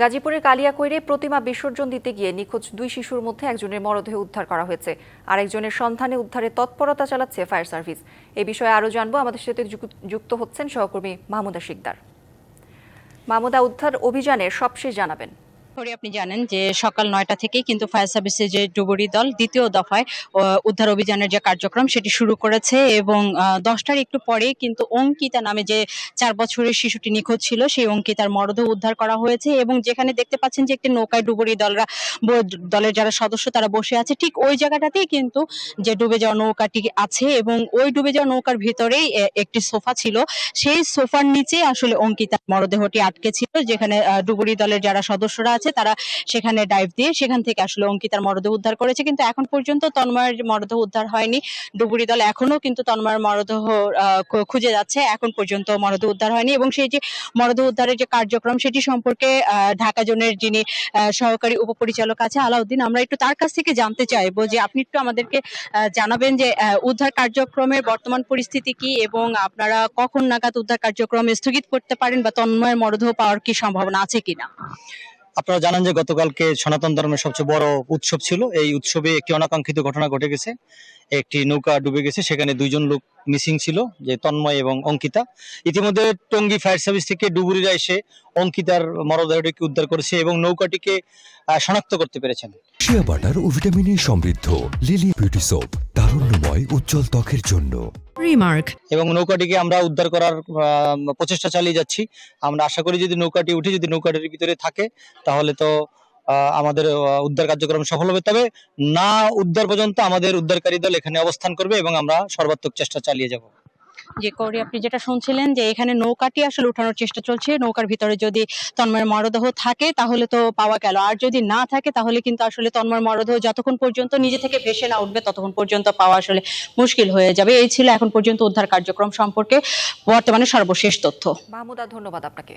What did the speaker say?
গাজীপুরের কালিয়াকৈরে প্রতিমা বিসর্জন দিতে গিয়ে নিখোঁজ দুই শিশুর মধ্যে একজনের মরদেহ উদ্ধার করা হয়েছে। আরেকজনের সন্ধানে উদ্ধারে তৎপরতা চালাচ্ছে ফায়ার সার্ভিস। এ বিষয়ে আরও জানব। আমাদের সাথে যুক- যুক্ত হচ্ছেন সহকর্মী মাহমুদা শিকদার। মাহমুদা, উদ্ধার অভিযানের সবশেষ জানাবেন। আপনি জানেন যে সকাল নয়টা থেকেই কিন্তু ফায়ার সার্ভিসের যে ডুবুরি দল দ্বিতীয় দফায় উদ্ধার অভিযানের যে কার্যক্রম সেটি শুরু করেছে এবং দশটার একটু পরে কিন্তু অঙ্কিতা নামে যে চার বছরের শিশুটি নিখোঁজ ছিল, সেই অঙ্কিতার মরদেহ উদ্ধার করা হয়েছে এবং যেখানে দেখতে পাচ্ছেন যে একটি নৌকায় ডুবুরি দলরা দলের যারা সদস্য তারা বসে আছে, ঠিক ওই জায়গাটাতেই কিন্তু যে ডুবে যাওয়া নৌকাটি আছে এবং ওই ডুবে যাওয়া নৌকার ভিতরেই একটি সোফা ছিল। সেই সোফার নিচে আসলে অঙ্কিতার মরদেহটি আটকে ছিল, যেখানে ডুবুরি দলের যারা সদস্যরা আছে, তারা সেখানে ডাইভ দিয়ে সেখান থেকে আসলে অঙ্কিতার মরদেহ উদ্ধার করেছে। কিন্তু এখন পর্যন্ত তন্ময়ের মরদেহ উদ্ধার হয়নি। ডুবুরি দল এখনও কিন্তু তন্ময়ের মরদেহ খুঁজে যাচ্ছে। এখন পর্যন্ত মরদেহ উদ্ধার হয়নি এবং সেই যে মরদেহ উদ্ধারের যে কার্যক্রম সেটি সম্পর্কে ঢাকা জোনের যিনি সহকারী উপপরিচালক আছে আলাউদ্দিন, আমরা একটু তার কাছ থেকে জানতে চাইব যে আপনি একটু আমাদেরকে জানাবেন যে উদ্ধার কার্যক্রমের বর্তমান পরিস্থিতি কি এবং আপনারা কখন নাগাদ উদ্ধার কার্যক্রম স্থগিত করতে পারেন বা তন্ময়ের মরদেহ পাওয়ার কি সম্ভাবনা আছে কিনা? আপনারা জানেন যে গতকালকে সনাতন ধর্মের সবচেয়ে বড় উৎসব ছিল। এই উৎসবে একটি অনাকাঙ্ক্ষিত ঘটনা ঘটে গেছে। একটি নৌকা ডুবে গেছে, সেখানে দুইজন লোক মিসিং ছিল, যে তন্ময় এবং অঙ্কিতা। ইতিমধ্যে টঙ্গী ফায়ার সার্ভিস থেকে ডুবুরিরা এসে অঙ্কিতার মরদেহটিকে উদ্ধার করেছে এবং নৌকাটিকে শনাক্ত করতে পেরেছেন। শিয়া বাটার ও ভিটামিনে সমৃদ্ধ লিলি বিউটি সোপ। তারুণ্যময় উজ্জ্বল ত্বকের জন্য। রিমার্ক এবং নৌকাটিকে আমরা উদ্ধার করার প্রচেষ্টা চালিয়ে যাচ্ছি। আমরা আশা করি যদি নৌকাটি উঠে যদি নৌকাটির ভিতরে থাকে তাহলে তো আহ, আমাদের উদ্ধার কার্যক্রম সফল হবে। তবে না উদ্ধার পর্যন্ত আমাদের উদ্ধারকারী দল এখানে অবস্থান করবে এবং আমরা সর্বাত্মক চেষ্টা চালিয়ে যাব। যে করে আপনি যেটা শুনছিলেন যে এখানে নৌকাটি আসলে উঠানোর চেষ্টা চলছে। নৌকার ভিতরে যদি তন্ময়ের মরদেহ থাকে তাহলে তো পাওয়া গেল। আর যদি না থাকে তাহলে কিন্তু আসলে তন্ময়ের মরদেহ যতক্ষণ পর্যন্ত নিজে থেকে ভেসে না উঠবে ততক্ষণ পর্যন্ত পাওয়া আসলে মুশকিল হয়ে যাবে। এই ছিল এখন পর্যন্ত উদ্ধার কার্যক্রম সম্পর্কে বর্তমানে সর্বশেষ তথ্য। মাহমুদা, ধন্যবাদ আপনাকে।